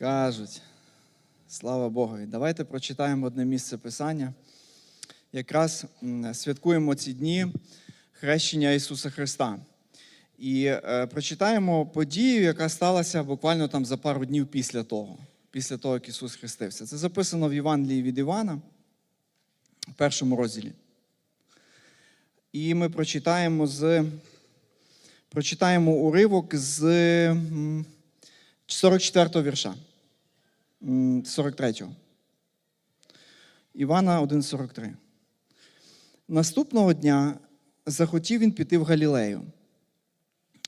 Кажуть, слава Богу. Давайте прочитаємо одне місце Писання. Якраз святкуємо ці дні хрещення Ісуса Христа. І е, прочитаємо подію, яка сталася буквально там за пару днів після того, після того, як Ісус хрестився. Це записано в Євангелії від Івана, в першому розділі. І ми прочитаємо з прочитаємо уривок з 44-го вірша. М, 43-го. Івана 1,43. Наступного дня захотів він піти в Галілею.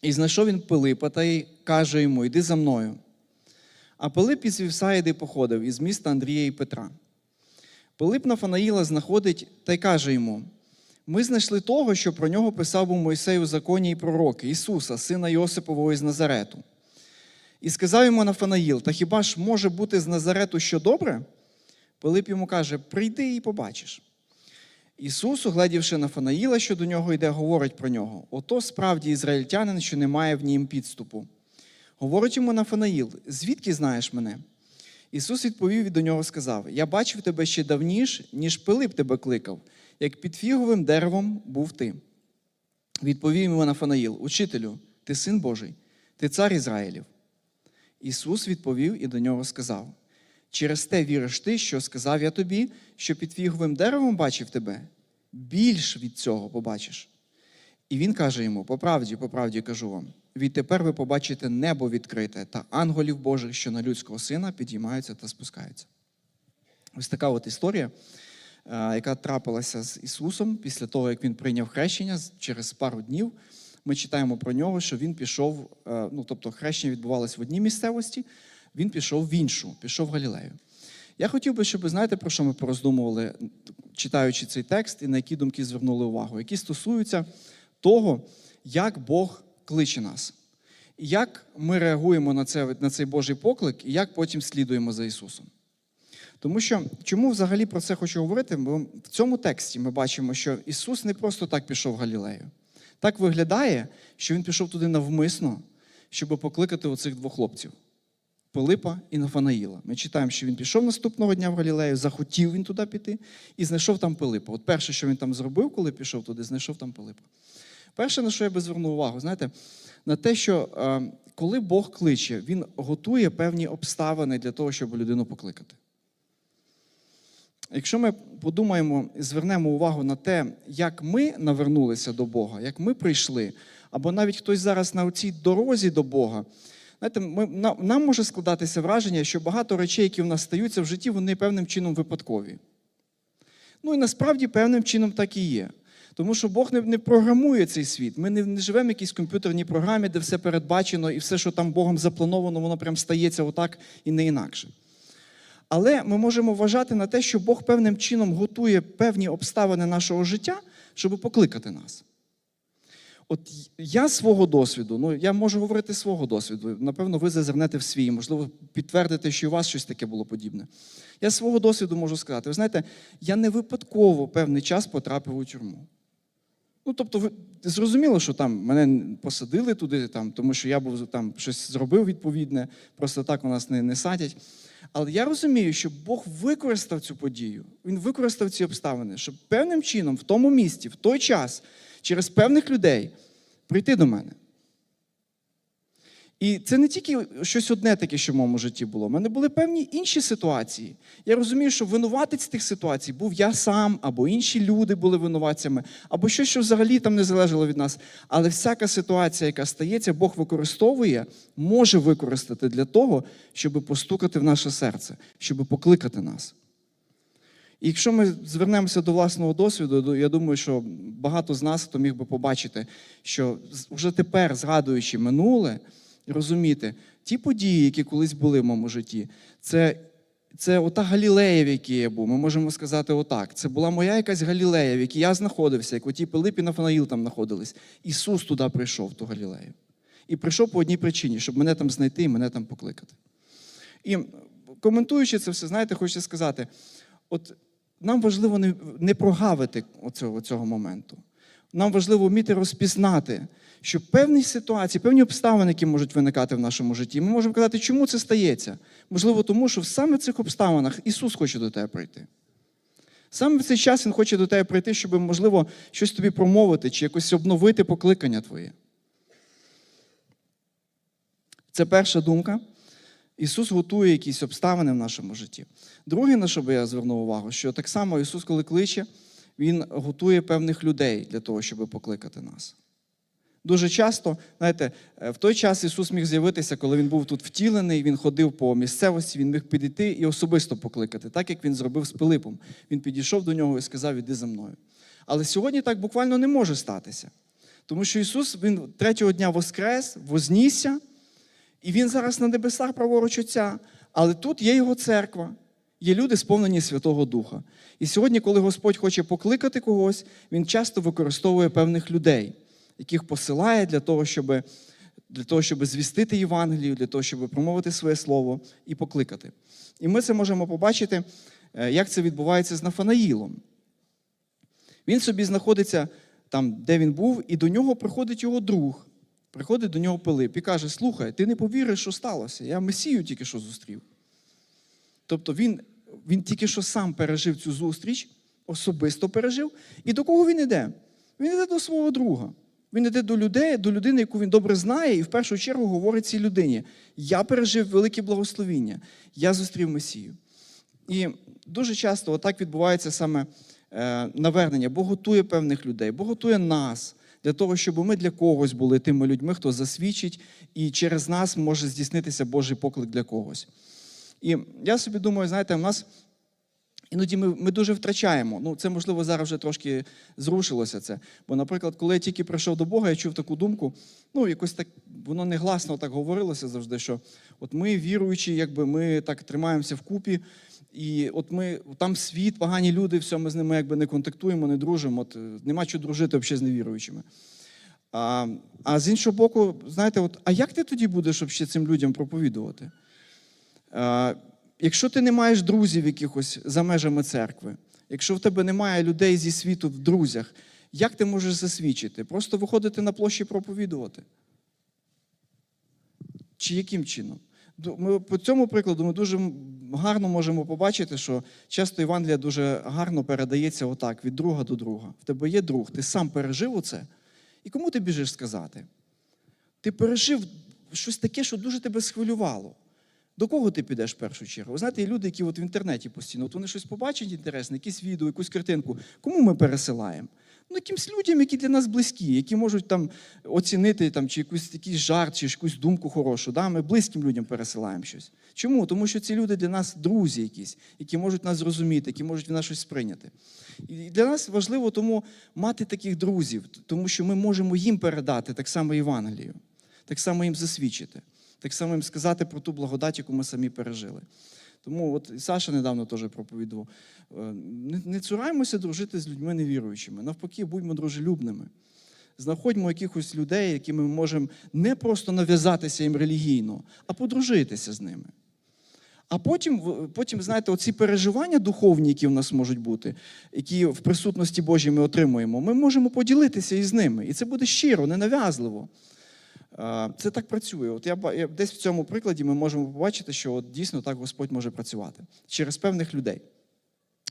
І знайшов він Пилипа та й каже йому: Йди за мною. А Пилип із Вівсаїди походив із міста Андрія і Петра. Пилип Нафанаїла знаходить та й каже йому: Ми знайшли того, що про нього писав у законі і пророки, Ісуса, сина Йосипового із Назарету. І сказав йому Нафанаїл: Та хіба ж може бути з Назарету що добре? Пилип йому каже: Прийди і побачиш. Ісус, угледівши Нафанаїла, що до нього йде, говорить про нього: ото справді ізраїльтянин, що не має в нім підступу. Говорить йому Нафанаїл: звідки знаєш мене? Ісус відповів і до нього сказав: Я бачив тебе ще давніш, ніж Пилип тебе кликав, як під фіговим деревом був ти. Відповів йому Нафанаїл: Учителю, ти син Божий, ти цар Ізраїлів. Ісус відповів і до нього сказав: Через те віриш ти, що сказав я тобі, що під фіговим деревом бачив тебе, більш від цього побачиш. І він каже йому: по правді, по правді кажу вам: відтепер ви побачите небо відкрите та ангелів Божих, що на людського сина підіймаються та спускаються. Ось така от історія, е, яка трапилася з Ісусом після того, як він прийняв хрещення через пару днів. Ми читаємо про нього, що він пішов, е, ну тобто хрещення відбувалось в одній місцевості, він пішов в іншу, пішов в Галілею. Я хотів би, щоб ви знаєте, про що ми пороздумували, читаючи цей текст, і на які думки звернули увагу, які стосуються того, як Бог кличе нас, і як ми реагуємо на, це, на цей Божий поклик, і як потім слідуємо за Ісусом. Тому що чому взагалі про це хочу говорити? Бо в цьому тексті ми бачимо, що Ісус не просто так пішов в Галілею. Так виглядає, що Він пішов туди навмисно, щоб покликати оцих двох хлопців Пилипа і Нафанаїла. Ми читаємо, що він пішов наступного дня в Галілею, захотів він туди піти і знайшов там Пилипа. От перше, що він там зробив, коли пішов туди, знайшов там Пилипа. Перше, на що я би звернув увагу, знаєте, на те, що е, коли Бог кличе, Він готує певні обставини для того, щоб людину покликати. Якщо ми подумаємо і звернемо увагу на те, як ми навернулися до Бога, як ми прийшли, або навіть хтось зараз на цій дорозі до Бога, знаєте, ми, на- нам може складатися враження, що багато речей, які в нас стаються в житті, вони певним чином випадкові. Ну і насправді певним чином так і є. Тому що Бог не, не програмує цей світ. Ми не, не живемо в якійсь комп'ютерній програмі, де все передбачено, і все, що там Богом заплановано, воно прям стається отак і не інакше. Але ми можемо вважати на те, що Бог певним чином готує певні обставини нашого життя, щоб покликати нас. От я свого досвіду, ну я можу говорити свого досвіду, напевно, ви зазирнете в свій, можливо, підтвердите, що у вас щось таке було подібне. Я свого досвіду можу сказати, ви знаєте, я не випадково певний час потрапив у тюрму. Ну, тобто, ви зрозуміло, що там мене посадили туди, там, тому що я був там щось зробив відповідне, просто так у нас не, не садять. Але я розумію, що Бог використав цю подію, Він використав ці обставини, щоб певним чином в тому місці, в той час, через певних людей прийти до мене. І це не тільки щось одне таке, що в моєму житті було. У мене були певні інші ситуації. Я розумію, що винуватець тих ситуацій був я сам, або інші люди були винуватцями, або щось, що взагалі там не залежало від нас. Але всяка ситуація, яка стається, Бог використовує, може використати для того, щоб постукати в наше серце, щоб покликати нас. І якщо ми звернемося до власного досвіду, я думаю, що багато з нас, хто міг би побачити, що вже тепер, згадуючи минуле, розуміти, ті події, які колись були в моєму житті, це, це ота Галілея, в якій я був. Ми можемо сказати отак. Це була моя якась Галілея, в якій я знаходився, як оті Пилип і Нафанаїл там знаходились. Ісус туди прийшов, ту Галілею. І прийшов по одній причині, щоб мене там знайти і мене там покликати. І коментуючи це все, знаєте, хочеться сказати: от нам важливо не, не прогавити оцього, цього моменту. Нам важливо вміти розпізнати, що певні ситуації, певні обставини, які можуть виникати в нашому житті, ми можемо казати, чому це стається? Можливо, тому що саме в цих обставинах Ісус хоче до тебе прийти. Саме в цей час Він хоче до тебе прийти, щоб, можливо, щось тобі промовити чи якось обновити покликання твоє. Це перша думка. Ісус готує якісь обставини в нашому житті. Друге, на що би я звернув увагу, що так само Ісус, коли кличе, Він готує певних людей для того, щоб покликати нас. Дуже часто, знаєте, е, в той час Ісус міг з'явитися, коли Він був тут втілений, Він ходив по місцевості, Він міг підійти і особисто покликати, так як Він зробив з Пилипом. Він підійшов до нього і сказав, іди за мною. Але сьогодні так буквально не може статися. Тому що Ісус Він третього дня воскрес, вознісся, і Він зараз на небесах праворуч Отця. Але тут є Його церква, є люди, сповнені Святого Духа. І сьогодні, коли Господь хоче покликати когось, Він часто використовує певних людей, яких посилає для того, щоб, для того, щоб звістити Євангелію, для того, щоб промовити своє слово і покликати. І ми це можемо побачити, е, як це відбувається з Нафанаїлом. Він собі знаходиться там, де він був, і до нього приходить його друг. Приходить до нього Пилип і каже: Слухай, ти не повіриш, що сталося. Я Месію тільки що зустрів. Тобто він, він тільки що сам пережив цю зустріч, особисто пережив. І до кого він іде? Він іде до свого друга. Він іде до людей, до людини, яку він добре знає, і в першу чергу говорить цій людині: Я пережив велике благословіння, я зустрів Месію. І дуже часто отак відбувається саме е, навернення. Бог готує певних людей, Бог готує нас для того, щоб ми для когось були тими людьми, хто засвідчить, і через нас може здійснитися Божий поклик для когось. І я собі думаю, знаєте, в нас іноді ми, ми дуже втрачаємо. Ну, це, можливо, зараз вже трошки зрушилося це. Бо, наприклад, коли я тільки прийшов до Бога, я чув таку думку, ну, якось так, воно негласно так говорилося завжди, що от ми, віруючі, якби ми так тримаємося вкупі, і от ми там світ, погані люди, все, ми з ними якби не контактуємо, не дружимо. От, нема чого дружити взагалі з невіруючими. А, а з іншого боку, знаєте, от, а як ти тоді будеш ще цим людям проповідувати? А, якщо ти не маєш друзів якихось за межами церкви, якщо в тебе немає людей зі світу в друзях, як ти можеш засвідчити? Просто виходити на площі проповідувати? Чи яким чином? Ми по цьому прикладу ми дуже гарно можемо побачити, що часто Євангелія дуже гарно передається отак, від друга до друга. В тебе є друг, ти сам пережив оце. І кому ти біжиш сказати? Ти пережив щось таке, що дуже тебе схвилювало. До кого ти підеш в першу чергу? Ви знаєте, є люди, які от в інтернеті постійно, от вони щось побачать інтересне, якесь відео, якусь картинку. Кому ми пересилаємо? Ну, якимсь людям, які для нас близькі, які можуть там оцінити там, чи якусь якийсь жарт, чи якусь думку хорошу. Да? Ми близьким людям пересилаємо щось. Чому? Тому що ці люди для нас друзі якісь, які можуть нас зрозуміти, які можуть в нас щось сприйняти. І для нас важливо тому мати таких друзів, тому що ми можемо їм передати так само Євангелію, так само їм засвідчити, так само їм сказати про ту благодать, яку ми самі пережили. Тому от Саша недавно теж проповідував. е, Не, не цураймося дружити з людьми невіруючими. Навпаки, будьмо дружелюбними. Знаходьмо якихось людей, якими ми можемо не просто нав'язатися їм релігійно, а подружитися з ними. А потім, потім, знаєте, оці переживання духовні, які в нас можуть бути, які в присутності Божій ми отримуємо, ми можемо поділитися із ними. І це буде щиро, ненав'язливо. Це так працює. От я десь в цьому прикладі ми можемо побачити, що от дійсно так Господь може працювати через певних людей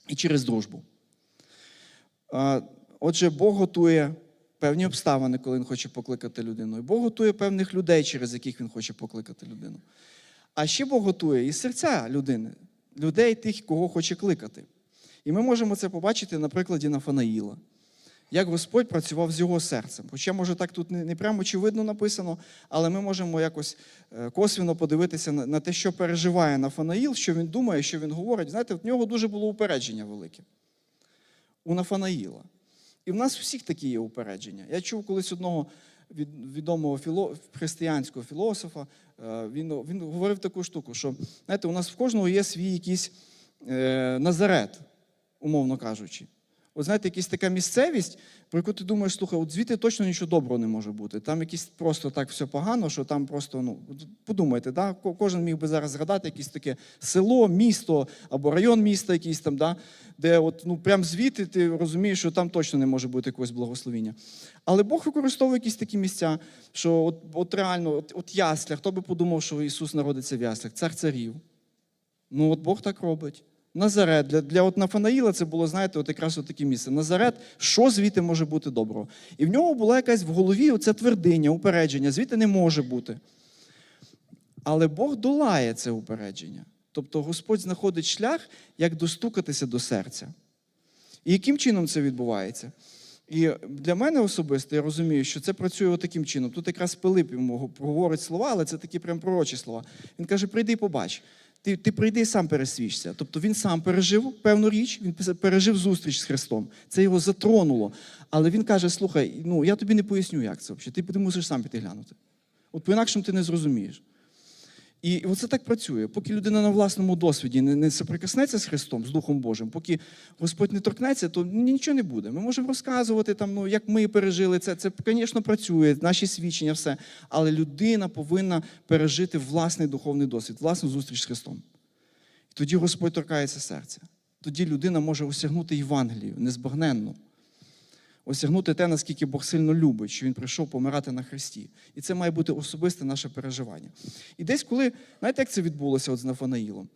і через дружбу. Отже, Бог готує певні обставини, коли Він хоче покликати людину. І Бог готує певних людей, через яких Він хоче покликати людину. А ще Бог готує і серця людини, людей тих, кого хоче кликати. І ми можемо це побачити на прикладі Нафанаїла, як Господь працював з його серцем. Хоча, може, так тут не прямо очевидно написано, але ми можемо якось е, косвіно подивитися на, на те, що переживає Нафанаїл, що він думає, що він говорить. Знаєте, в нього дуже було упередження велике у Нафанаїла. І в нас всіх такі є упередження. Я чув колись одного відомого філо, християнського філософа. е, Він, він говорив таку штуку, що знаєте, у нас в кожного є свій якийсь е, Назарет, умовно кажучи. От знаєте, якась така місцевість, про яку ти думаєш, слухай, от звідти точно нічого доброго не може бути. Там якісь просто так все погано, що там просто, ну, подумайте, да? кожен міг би зараз згадати якесь таке село, місто або район міста якийсь там, да? де от, ну, прям звідти ти розумієш, що там точно не може бути якогось благословіння. Але Бог використовує якісь такі місця, що от, от реально, от, от ясля, хто би подумав, що Ісус народиться в яслях, цар царів. Ну, от Бог так робить. Назарет. Для, для от Нафанаїла це було, знаєте, от якраз от таке місце. Назарет, що звідти може бути доброго? І в нього була якась в голові оця твердиня, упередження, звідти не може бути. Але Бог долає це упередження. Тобто Господь знаходить шлях, як достукатися до серця. І яким чином це відбувається? І для мене особисто я розумію, що це працює таким чином. Тут якраз Пилип йому говорить слова, але це такі прям пророчі слова. Він каже: прийди і побач. Ти, ти прийди і сам пересвічся. Тобто він сам пережив певну річ, він пережив зустріч з Христом. Це його затронуло. Але він каже: слухай, ну я тобі не поясню, як це взагалі. Ти, мусиш сам піти глянути. От по-інакшому ти не зрозумієш. І оце так працює. Поки людина на власному досвіді не, не соприкоснеться з Христом, з Духом Божим, поки Господь не торкнеться, то нічого не буде. Ми можемо розказувати, там, ну, як ми пережили це. Це, звісно, працює, наші свідчення, все. Але людина повинна пережити власний духовний досвід, власну зустріч з Христом. І тоді Господь торкається серця. Тоді людина може осягнути Євангелію незбагненну. Осягнути те, наскільки Бог сильно любить, що Він прийшов помирати на Христі. І це має бути особисте наше переживання. І десь, коли, знаєте, як це відбулося от з Нафанаїлом?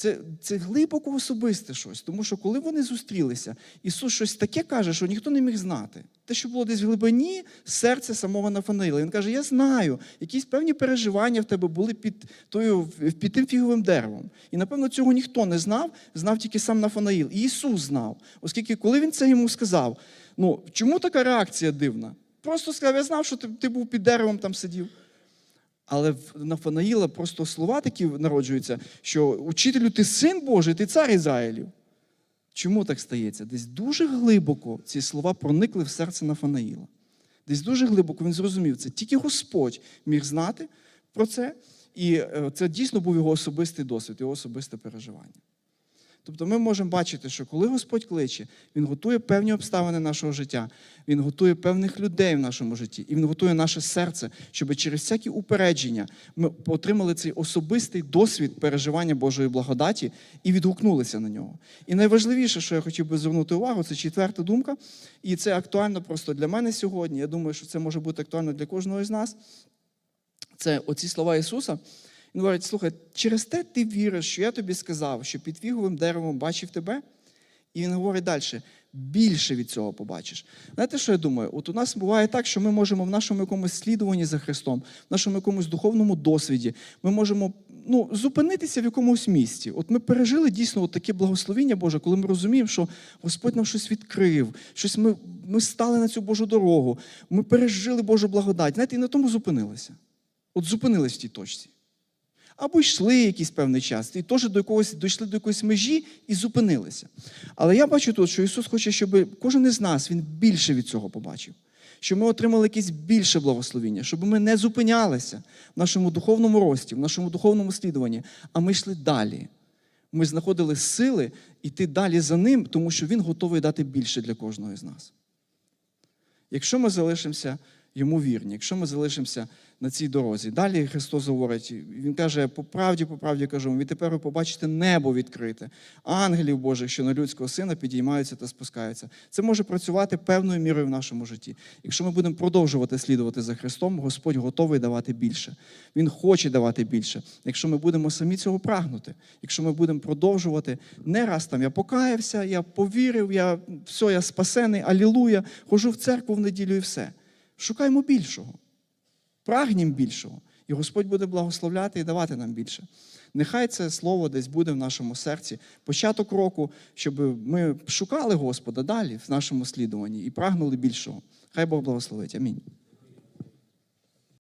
Це, це глибоко особисте щось, тому що коли вони зустрілися, Ісус щось таке каже, що ніхто не міг знати. Те, що було десь в глибині серця самого Нафанаїла. Він каже: Я знаю, якісь певні переживання в тебе були під, тою, під тим фіговим деревом. І напевно цього ніхто не знав, знав тільки сам Нафанаїл. І Ісус знав. Оскільки, коли він це йому сказав, ну чому така реакція дивна? Просто сказав, я знав, що ти, ти був під деревом там сидів. Але в Нафанаїла просто слова такі народжуються, що учителю, ти син Божий, ти цар Ізраїлів. Чому так стається? Десь дуже глибоко ці слова проникли в серце Нафанаїла. Десь дуже глибоко він зрозумів це. Тільки Господь міг знати про це, і е, це дійсно був його особистий досвід, його особисте переживання. Тобто ми можемо бачити, що коли Господь кличе, Він готує певні обставини нашого життя, Він готує певних людей в нашому житті, і Він готує наше серце, щоб через всякі упередження ми отримали цей особистий досвід переживання Божої благодаті і відгукнулися на нього. І найважливіше, що я хотів би звернути увагу, це четверта думка, і це актуально просто для мене сьогодні. Я думаю, що це може бути актуально для кожного з нас. Це оці слова Ісуса. Він говорить, слухай, через те ти віриш, що я тобі сказав, що під фіговим деревом бачив тебе. І він говорить далі: більше від цього побачиш. Знаєте, що я думаю? От у нас буває так, що ми можемо в нашому якомусь слідуванні за Христом, в нашому якомусь духовному досвіді, ми можемо ну, зупинитися в якомусь місці. От ми пережили дійсно от таке благословіння Боже, коли ми розуміємо, що Господь нам щось відкрив, щось ми, ми стали на цю Божу дорогу, ми пережили Божу благодать. Знаєте, і на тому зупинилися. От зупинились в тій точці. Або йшли якийсь певний час, і теж до якогось, дійшли до якоїсь межі і зупинилися. Але я бачу тут, що Ісус хоче, щоб кожен із нас Він більше від цього побачив, щоб ми отримали якесь більше благословіння, щоб ми не зупинялися в нашому духовному рості, в нашому духовному слідуванні, а ми йшли далі. Ми знаходили сили йти далі за ним, тому що Він готовий дати більше для кожного з нас. Якщо ми залишимося йому вірні, якщо ми залишимося на цій дорозі. Далі Христос говорить, Він каже, по правді, по правді кажу, ви тепер ви побачите небо відкрите, ангелів Божих, що на людського сина підіймаються та спускаються. Це може працювати певною мірою в нашому житті. Якщо ми будемо продовжувати слідувати за Христом, Господь готовий давати більше. Він хоче давати більше. Якщо ми будемо самі цього прагнути, якщо ми будемо продовжувати, не раз там я покаявся, я повірив, я все, я спасений, алілуя, хожу в церкву в неділю і все. Шукаймо більшого. Прагнім більшого. І Господь буде благословляти і давати нам більше. Нехай це слово десь буде в нашому серці, початок року, щоб ми шукали Господа далі в нашому слідуванні і прагнули більшого. Хай Бог благословить. Амінь.